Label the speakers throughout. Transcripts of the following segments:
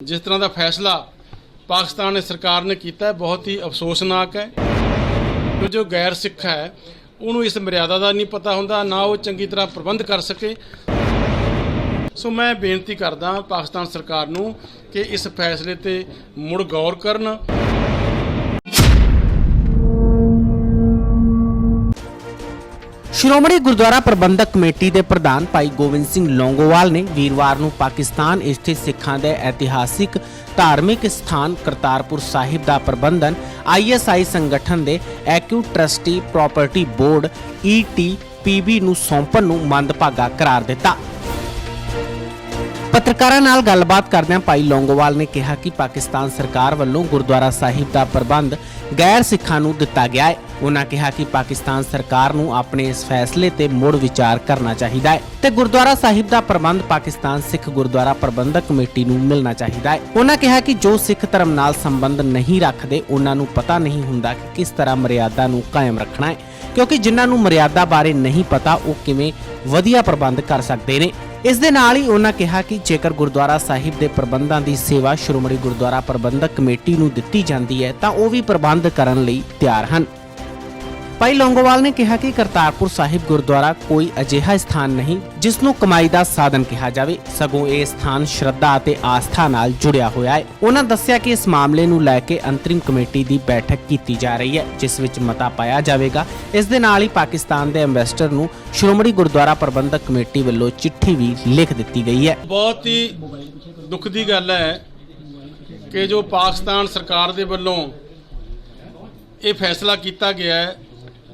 Speaker 1: ਜਿਸ ਤਰ੍ਹਾਂ ਦਾ ਫੈਸਲਾ ਪਾਕਿਸਤਾਨ ਨੇ ਸਰਕਾਰ ਨੇ ਕੀਤਾ ਬਹੁਤ ਹੀ ਅਫਸੋਸਨਾਕ ਹੈ। ਜੋ ਗੈਰ ਸਿੱਖ ਹੈ, ਉਹਨੂੰ ਇਸ ਮਰਿਆਦਾ ਦਾ ਨਹੀਂ ਪਤਾ ਹੁੰਦਾ, ਨਾ ਉਹ ਚੰਗੀ ਤਰ੍ਹਾਂ ਪ੍ਰਬੰਧ ਕਰ ਸਕੇ। ਸੋ ਮੈਂ ਬੇਨਤੀ ਕਰਦਾ ਪਾਕਿਸਤਾਨ ਸਰਕਾਰ ਨੂੰ ਕਿ ਇਸ ਫੈਸਲੇ ਤੇ ਮੁੜ ਗੌਰ ਕਰਨ।
Speaker 2: ਸ਼੍ਰੋਮਣੀ ਗੁਰਦੁਆਰਾ ਪ੍ਰਬੰਧਕ ਕਮੇਟੀ ਦੇ ਪ੍ਰਧਾਨ ਭਾਈ ਗੋਬਿੰਦ ਸਿੰਘ ਲੌਂਗੋਵਾਲ ਨੇ ਵੀਰਵਾਰ ਨੂੰ ਪਾਕਿਸਤਾਨ ਸਥਿਤ ਸਿੱਖਾਂ ਦੇ ਇਤਿਹਾਸਿਕ ਧਾਰਮਿਕ ਸਥਾਨ ਕਰਤਾਰਪੁਰ ਸਾਹਿਬ ਦਾ ਪ੍ਰਬੰਧਨ ਆਈਐਸਆਈ ਸੰਗਠਨ ਦੇ evacuee trustee property board ETPB ਨੂੰ ਸੌਂਪਣ ਨੂੰ ਮੰਦਭਾਗਾ ਕਰਾਰ ਦਿੱਤਾ। ਪੱਤਰਕਾਰਾਂ ਨਾਲ ਗੱਲਬਾਤ ਕਰਦਿਆਂ ਭਾਈ ਲੌਂਗੋਵਾਲ ਨੇ ਕਿਹਾ ਕਿ ਪਾਕਿਸਤਾਨ ਸਰਕਾਰ ਵੱਲੋਂ ਗੁਰਦੁਆਰਾ ਸਾਹਿਬ ਦਾ ਪ੍ਰਬੰਧ ਗੈਰ ਸਿੱਖਾਂ ਨੂੰ ਦਿੱਤਾ ਗਿਆ ਹੈ। ਉਹਨਾਂ ਕਿਹਾ ਕਿ ਪਾਕਿਸਤਾਨ ਸਰਕਾਰ ਨੂੰ ਆਪਣੇ ਇਸ ਫੈਸਲੇ ਤੇ ਮੁੜ ਵਿਚਾਰ ਕਰਨਾ ਚਾਹੀਦਾ ਹੈ ਤੇ ਗੁਰਦੁਆਰਾ ਸਾਹਿਬ ਦਾ ਪ੍ਰਬੰਧ ਪਾਕਿਸਤਾਨ ਸਿੱਖ ਗੁਰਦੁਆਰਾ ਪ੍ਰਬੰਧਕ ਕਮੇਟੀ ਨੂੰ ਮਿਲਣਾ ਚਾਹੀਦਾ ਹੈ। ਉਹਨਾਂ ਕਿਹਾ ਕਿ ਜੋ ਸਿੱਖ ਧਰਮ ਨਾਲ ਸੰਬੰਧ ਨਹੀਂ ਰੱਖਦੇ ਉਹਨਾਂ ਨੂੰ ਪਤਾ ਨਹੀਂ ਹੁੰਦਾ ਕਿ ਕਿਸ ਤਰ੍ਹਾਂ ਮਰਿਆਦਾ ਨੂੰ ਕਾਇਮ ਰੱਖਣਾ ਹੈ। ਕਿਉਂਕਿ ਜਿਨ੍ਹਾਂ ਨੂੰ ਮਰਿਆਦਾ ਬਾਰੇ ਨਹੀਂ ਪਤਾ, ਉਹ ਕਿਵੇਂ ਵਧੀਆ ਪ੍ਰਬੰਧ ਕਰ ਸਕਦੇ ਨੇ। ਇਸ ਦੇ ਨਾਲ ਹੀ ਉਹਨਾਂ ਕਿਹਾ ਕਿ ਜੇਕਰ ਗੁਰਦੁਆਰਾ ਸਾਹਿਬ ਦੇ ਪ੍ਰਬੰਧਾਂ ਦੀ ਸੇਵਾ ਸ਼੍ਰੋਮਣੀ ਗੁਰਦੁਆਰਾ ਪ੍ਰਬੰਧਕ ਕਮੇਟੀ ਨੂੰ ਦਿੱਤੀ ਜਾਂਦੀ ਹੈ, ਤਾਂ ਉਹ ਵੀ ਪ੍ਰਬੰਧ ਕਰਨ ਲਈ ਤਿਆਰ ਹਨ। ਭਾਈ ਲੌਂਗੋਵਾਲ ਨੇ ਕਿਹਾ ਕਿ ਕਰਤਾਰਪੁਰ ਸਾਹਿਬ ਗੁਰਦੁਆਰਾ ਕੋਈ ਅਜਿਹਾ ਸਥਾਨ ਨਹੀਂ ਜਿਸ ਨੂੰ ਕਮਾਈ ਦਾ ਸਾਧਨ ਕਿਹਾ ਜਾਵੇ। ਸਗੋਂ ਇਹ ਸਥਾਨ ਸ਼ਰਧਾ ਅਤੇ ਆਸਥਾ ਨਾਲ ਜੁੜਿਆ ਹੋਇਆ ਹੈ। ਉਹਨਾਂ ਦੱਸਿਆ ਕਿ ਇਸ ਮਾਮਲੇ ਨੂੰ ਲੈ ਕੇ ਅੰਤਰਿਮ ਕਮੇਟੀ ਦੀ ਬੈਠਕ ਕੀਤੀ ਜਾ ਰਹੀ ਹੈ, ਜਿਸ ਵਿੱਚ ਮਤਾ ਪਾਇਆ ਜਾਵੇਗਾ। ਇਸ ਦੇ ਨਾਲ ਹੀ ਪਾਕਿਸਤਾਨ ਦੇ ਐਮਬੈਸਡਰ ਨੂੰ ਸ਼੍ਰੋਮਣੀ ਗੁਰਦੁਆਰਾ ਪ੍ਰਬੰਧਕ ਕਮੇਟੀ ਵੱਲੋਂ ਚਿੱਠੀ ਵੀ ਲਿਖ ਦਿੱਤੀ ਗਈ ਹੈ।
Speaker 1: ਬਹੁਤ ਹੀ ਦੁੱਖ ਦੀ ਗੱਲ ਹੈ ਕਿ ਜੋ ਪਾਕਿਸਤਾਨ ਸਰਕਾਰ ਦੇ ਵੱਲੋਂ ਇਹ ਫੈਸਲਾ ਕੀਤਾ ਗਿਆ ਹੈ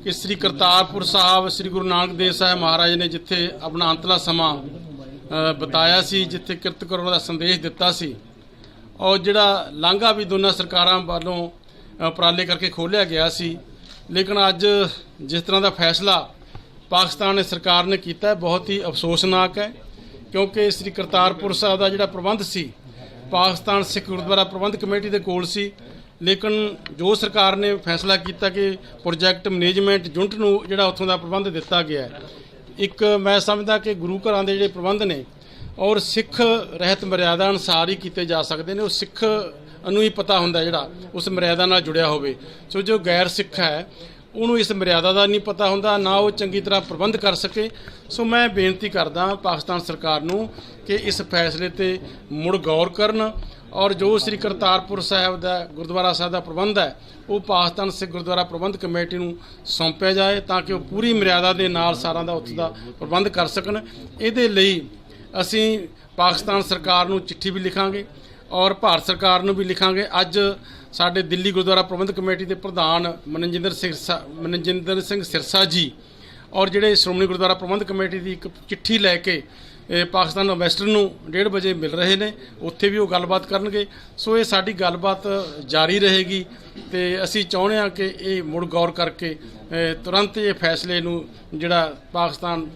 Speaker 1: ਕਿ ਸ੍ਰੀ ਕਰਤਾਰਪੁਰ ਸਾਹਿਬ ਸ੍ਰੀ ਗੁਰੂ ਨਾਨਕ ਦੇਵ ਸਾਹਿਬ ਮਹਾਰਾਜ ਨੇ ਜਿੱਥੇ ਆਪਣਾ ਅੰਤਲਾ ਸਮਾਂ ਅ, ਬਿਤਾਇਆ ਸੀ ਜਿੱਥੇ ਕਿਰਤ ਕਰੋ ਦਾ ਸੰਦੇਸ਼ ਦਿੱਤਾ ਸੀ ਔਰ ਜਿਹੜਾ ਲਾਂਘਾ ਵੀ ਦੋਨਾਂ ਸਰਕਾਰਾਂ ਵੱਲੋਂ ਅ, ਉਪਰਾਲੇ ਕਰਕੇ ਖੋਲ੍ਹਿਆ ਗਿਆ ਸੀ ਲੇਕਿਨ ਅੱਜ ਜਿਸ ਤਰ੍ਹਾਂ ਦਾ ਫੈਸਲਾ ਪਾਕਿਸਤਾਨ ਨੇ ਸਰਕਾਰ ਨੇ ਕੀਤਾ ਹੈ ਬਹੁਤ ਹੀ ਅਫਸੋਸਨਾਕ ਹੈ ਕਿਉਂਕਿ ਸ੍ਰੀ ਕਰਤਾਰਪੁਰ ਸਾਹਿਬ ਦਾ ਜਿਹੜਾ ਪ੍ਰਬੰਧ ਸੀ ਪਾਕਿਸਤਾਨ ਸਿੱਖ ਗੁਰਦੁਆਰਾ ਪ੍ਰਬੰਧ ਕਮੇਟੀ ਦੇ ਕੋਲ ਸੀ ਲੇਕਿਨ ਜੋ ਸਰਕਾਰ ਨੇ ਫੈਸਲਾ ਕੀਤਾ ਕਿ ਪ੍ਰੋਜੈਕਟ ਮੈਨੇਜਮੈਂਟ ਯੂਨਿਟ ਨੂੰ ਜਿਹੜਾ ਉੱਥੋਂ ਦਾ ਪ੍ਰਬੰਧ ਦਿੱਤਾ ਗਿਆ ਇੱਕ ਮੈਂ ਸਮਝਦਾ ਕਿ ਗੁਰੂ ਘਰਾਂ ਦੇ ਜਿਹੜੇ ਪ੍ਰਬੰਧ ਨੇ ਔਰ ਸਿੱਖ ਰਹਿਤ ਮਰਿਆਦਾ ਅਨੁਸਾਰ ਹੀ ਕੀਤੇ ਜਾ ਸਕਦੇ ਨੇ, ਉਹ ਸਿੱਖ ਨੂੰ ਹੀ ਪਤਾ ਹੁੰਦਾ ਜਿਹੜਾ ਉਸ ਮਰਿਆਦਾ ਨਾਲ ਜੁੜਿਆ ਹੋਵੇ। ਸੋ ਜੋ ਗੈਰ ਸਿੱਖ ਹੈ ਉਹਨੂੰ ਇਸ ਮਰਿਆਦਾ ਦਾ ਨਹੀਂ ਪਤਾ ਹੁੰਦਾ, ਨਾ ਉਹ ਚੰਗੀ ਤਰ੍ਹਾਂ ਪ੍ਰਬੰਧ ਕਰ ਸਕੇ। ਸੋ ਮੈਂ ਬੇਨਤੀ ਕਰਦਾ ਪਾਕਿਸਤਾਨ ਸਰਕਾਰ ਨੂੰ ਕਿ ਇਸ ਫੈਸਲੇ ਤੇ ਮੁੜ ਗੌਰ ਕਰਨ ਔਰ ਜੋ ਸ੍ਰੀ ਕਰਤਾਰਪੁਰ ਸਾਹਿਬ ਦਾ, ਗੁਰਦੁਆਰਾ ਸਾਹਿਬ ਦਾ ਪ੍ਰਬੰਧ ਹੈ, ਉਹ ਪਾਕਿਸਤਾਨ ਸਿੱਖ ਗੁਰਦੁਆਰਾ ਪ੍ਰਬੰਧ ਕਮੇਟੀ ਨੂੰ ਸੌਂਪਿਆ ਜਾਏ ਤਾਂ ਕਿ ਉਹ ਪੂਰੀ ਮਰਿਆਦਾ ਦੇ ਨਾਲ ਸਾਰਾਂ ਦਾ ਉੱਥੇ ਦਾ ਪ੍ਰਬੰਧ ਕਰ ਸਕਣ। ਇਹਦੇ ਲਈ ਅਸੀਂ ਪਾਕਿਸਤਾਨ ਸਰਕਾਰ ਨੂੰ ਚਿੱਠੀ ਵੀ ਲਿਖਾਂਗੇ ਔਰ ਭਾਰਤ ਸਰਕਾਰ ਨੂੰ ਵੀ ਲਿਖਾਂਗੇ। ਅੱਜ ਸਾਡੇ ਦਿੱਲੀ ਗੁਰਦੁਆਰਾ ਪ੍ਰਬੰਧਕ ਕਮੇਟੀ ਦੇ ਪ੍ਰਧਾਨ ਮਨਜਿੰਦਰ ਸਿੰਘ ਮਨਜਿੰਦਰ ਸਿੰਘ ਸਿਰਸਾ ਜੀ ਔਰ ਜਿਹੜੇ ਸ਼੍ਰੋਮਣੀ ਗੁਰਦੁਆਰਾ ਪ੍ਰਬੰਧਕ ਕਮੇਟੀ ਦੀ ਇੱਕ ਚਿੱਠੀ ਲੈ ਕੇ ਇਹ ਪਾਕਿਸਤਾਨ ਇਨਵੈਸਟਰ ਨੂੰ 1:30 ਵਜੇ ਮਿਲ ਰਹੇ ਨੇ ਉੱਥੇ ਵੀ ਉਹ ਗੱਲਬਾਤ ਕਰਨਗੇ। ਸੋ ਇਹ ਸਾਡੀ ਗੱਲਬਾਤ ਜਾਰੀ ਰਹੇਗੀ ਤੇ ਅਸੀਂ ਚਾਹੁੰਦੇ ਹਾਂ ਕਿ ਇਹ ਮੁੜ ਗੌਰ ਕਰਕੇ ਤੁਰੰਤ ਇਹ ਫੈਸਲੇ ਨੂੰ ਜਿਹੜਾ ਪਾਕਿਸਤਾਨ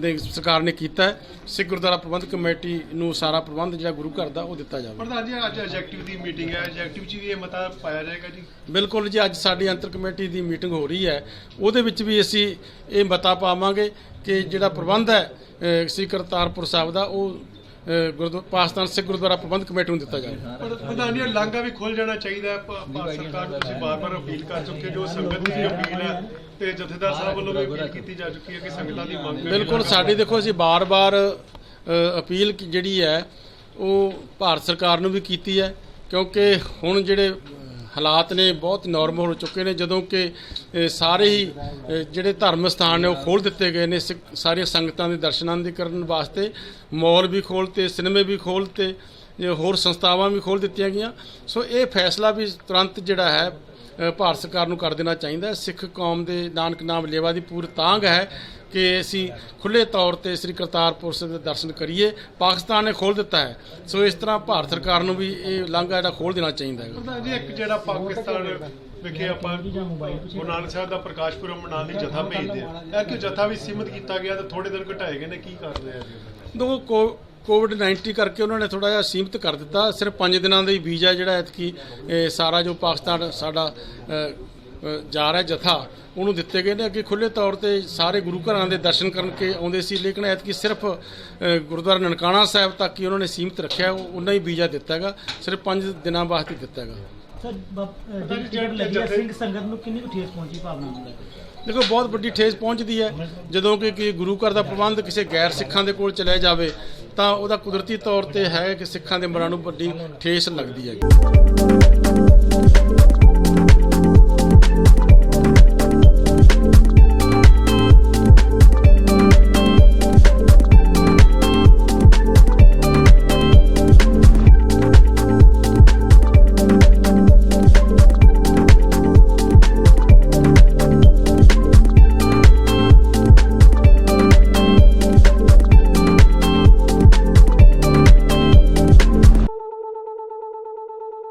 Speaker 1: ਦੇ ਸਰਕਾਰ ਨੇ ਕੀਤਾ ਸਿੱਖ ਗੁਰਦੁਆਰਾ ਪ੍ਰਬੰਧ ਕਮੇਟੀ ਨੂੰ ਸਾਰਾ ਪ੍ਰਬੰਧ ਜਿਹੜਾ ਗੁਰੂ ਘਰ ਦਾ ਉਹ ਦਿੱਤਾ ਜਾਵੇ।
Speaker 3: ਪ੍ਰਧਾਨ ਜੀ ਅੱਜ ਐਜੈਕਟਿਵ ਦੀ ਮੀਟਿੰਗ ਹੈ। ਐਜੈਕਟਿਵ ਚ ਵੀ ਇਹ ਮਤਾ ਪਾਇਆ ਜਾਏਗਾ ਜੀ?
Speaker 1: ਬਿਲਕੁਲ ਜੀ ਅੱਜ ਸਾਡੀ ਅੰਤਰ ਕਮੇਟੀ ਦੀ ਮੀਟਿੰਗ ਹੋ ਰਹੀ ਹੈ। ਉਹਦੇ ਵਿੱਚ ਵੀ ਅਸੀਂ ਇਹ ਮਤਾ ਪਾਵਾਂਗੇ ਕਿ ਜਿਹੜਾ ਪ੍ਰਬੰਧ ਹੈ ਸ੍ਰੀ ਕਰਤਾਰਪੁਰ ਸਾਹਿਬ ਦਾ ਉਹ ਅ, ਗੁਰਦੁ ਪਾਕਿਸਤਾਨ ਸਿੱਖ ਗੁਰਦੁਆਰਾ ਪ੍ਰਬੰਧ ਕਮੇਟੀ ਨੂੰ ਦਿੱਤਾ ਜਾਵੇ
Speaker 3: ਪਰ ਪ੍ਰਧਾਨ ਜੀ ਲਾਂਘਾ ਵੀ ਖੁੱਲ ਜਾਣਾ ਚਾਹੀਦਾ ਹੈ। ਭਾਰਤ ਸਰਕਾਰ ਨੂੰ ਤੁਸੀਂ ਬਾਰ-ਬਾਰ ਅਪੀਲ ਕਰ ਚੁੱਕੇ ਜੋ ਸੰਗਤ ਦੀ ਅਪੀਲ ਹੈ ਤੇ ਜਥੇਦਾਰ ਸਾਹਿਬ ਵੱਲੋਂ ਵੀ ਅਪੀਲ ਕੀਤੀ ਜਾ ਚੁੱਕੀ ਹੈ ਕਿ ਸੰਗਤਾਂ ਦੀ ਮੰਗ
Speaker 1: ਬਿਲਕੁਲ ਸਾਡੀ ਦੇਖੋ ਅਸੀਂ ਬਾਰ-ਬਾਰ ਅਪੀਲ ਜਿਹੜੀ ਹੈ ਉਹ ਭਾਰਤ ਸਰਕਾਰ ਨੂੰ ਵੀ ਕੀਤੀ ਹੈ ਕਿਉਂਕਿ ਹੁਣ ਜਿਹੜੇ ਹਾਲਾਤ ਨੇ ਬਹੁਤ ਨਾਰਮਲ ਹੋ ਚੁੱਕੇ ਨੇ, ਜਦੋਂ ਕਿ ਸਾਰੇ ਹੀ ਜਿਹੜੇ ਧਰਮ ਸਥਾਨ ਨੇ ਉਹ ਖੋਲ ਦਿੱਤੇ ਗਏ ਨੇ ਸਿੱਖ- ਸਾਰੀਆਂ ਸੰਗਤਾਂ ਦੇ ਦਰਸ਼ਨਾਂ ਦੇ ਕਰਨ ਵਾਸਤੇ। ਮਾਲ ਵੀ ਖੋਲ੍ਹਤੇ, ਸਿਨੇਮੇ ਵੀ ਖੋਲ੍ਹਤੇ ਜੇ ਹੋਰ ਸੰਸਥਾਵਾਂ ਵੀ ਖੋਲ੍ਹ ਦਿੱਤੀਆਂ ਗਈਆਂ। ਸੋ ਇਹ ਫੈਸਲਾ ਵੀ ਤੁਰੰਤ ਜਿਹੜਾ ਹੈ ਭਾਰਤ ਸਰਕਾਰ ਨੂੰ ਕਰ ਦੇਣਾ ਚਾਹੀਦਾ ਸਿੱਖ ਕੌਮ ਦੇ ਨਾਨਕ ਨਾਮ ਲੇਵਾ ਦੀ ਪੂਰੀ ਤਾਂਘ ਹੈ ਕਿ ਅਸੀਂ ਖੁੱਲੇ ਤੌਰ ਤੇ ਸ੍ਰੀ ਕਰਤਾਰਪੁਰ ਸਾਹਿਬ ਦੇ ਦਰਸ਼ਨ ਕਰੀਏ। ਪਾਕਿਸਤਾਨ ਨੇ ਖੋਲ੍ਹ ਦਿੱਤਾ ਹੈ। ਸੋ ਇਸ ਤਰ੍ਹਾਂ ਭਾਰਤ ਸਰਕਾਰ ਨੂੰ ਵੀ ਇਹ ਲਾਂਘਾ ਜਿਹੜਾ ਖੋਲ੍ਹ ਦੇਣਾ ਚਾਹੀਦਾ ਹੈ
Speaker 3: ਪ੍ਰਧਾਨ ਜੀ ਇੱਕ ਜਿਹੜਾ ਪਾਕਿਸਤਾਨ ਵਿਖੇ ਆਪਾਂ ਗੁਰੂ ਨਾਨਕ ਸਾਹਿਬ ਦਾ ਪ੍ਰਕਾਸ਼ ਪੁਰਬ ਮਨਾਉਣ ਲਈ ਜਥਾ ਭੇਜਦੇ ਆ। ਕਿ ਜਥਾ ਵੀ ਸੀਮਤ ਕੀਤਾ ਗਿਆ ਤੇ ਥੋੜੇ ਦਿਨ ਘਟਾਏ ਗਏ ਨੇ? ਕੀ ਕਰਦੇ ਆ ਜੀ
Speaker 1: ਦੇਖੋ ਕੋ- ਕੋਵਿਡ 19 ਕਰਕੇ ਉਹਨਾਂ ਨੇ ਥੋੜਾ ਜਿਹਾ ਸੀਮਿਤ ਕਰ ਦਿੱਤਾ। ਸਿਰਫ 5 ਦਿਨਾਂ ਦਾ ਹੀ ਵੀਜ਼ਾ ਜਿਹੜਾ ਐਤਕੀ ਸਾਰਾ ਜੋ ਪਾਕਿਸਤਾਨ ਸਾਡਾ ਜਾ ਰਿਹਾ ਜਥਾ ਉਹਨੂੰ ਦਿੱਤੇ ਗਏ ਨੇ। ਅੱਗੇ ਖੁੱਲੇ ਤੌਰ ਤੇ ਸਾਰੇ ਗੁਰੂ ਘਰਾਂ ਦੇ ਦਰਸ਼ਨ ਕਰਨ ਕੇ ਆਉਂਦੇ ਸੀ ਲੇਕਿਨ ਐਤਕੀ ਸਿਰਫ ਗੁਰਦੁਆਰਾ ਨਨਕਾਣਾ ਸਾਹਿਬ ਤੱਕ ਹੀ ਉਹਨਾਂ ਨੇ ਸੀਮਿਤ ਰੱਖਿਆ। ਉਹ- ਉਹਨਾਂ ਹੀ ਵੀਜ਼ਾ ਦਿੱਤਾ ਹੈਗਾ। ਸਿਰਫ 5 ਦਿਨਾਂ ਵਾਸਤੇ ਦਿੱਤਾ ਹੈਗਾ। ਦੇਖੋ ਬਹੁਤ ਵੱਡੀ ਠੇਸ ਪਹੁੰਚਦੀ ਹੈ। ਜਦੋਂ ਕਿ ਕਿ ਗੁਰੂ ਘਰ ਦਾ ਪ੍ਰਬੰਧ ਕਿਸੇ ਗੈਰ ਸਿੱਖਾਂ ਦੇ ਕੋਲ ਚਲੇ ਜਾਵੇ ਤਾਂ ਉਹਦਾ ਕੁਦਰਤੀ ਤੌਰ ਤੇ ਹੈ ਕਿ ਸਿੱਖਾਂ ਦੇ ਮਨਾਂ ਨੂੰ ਵੱਡੀ ਠੇਸ ਲੱਗਦੀ ਹੈ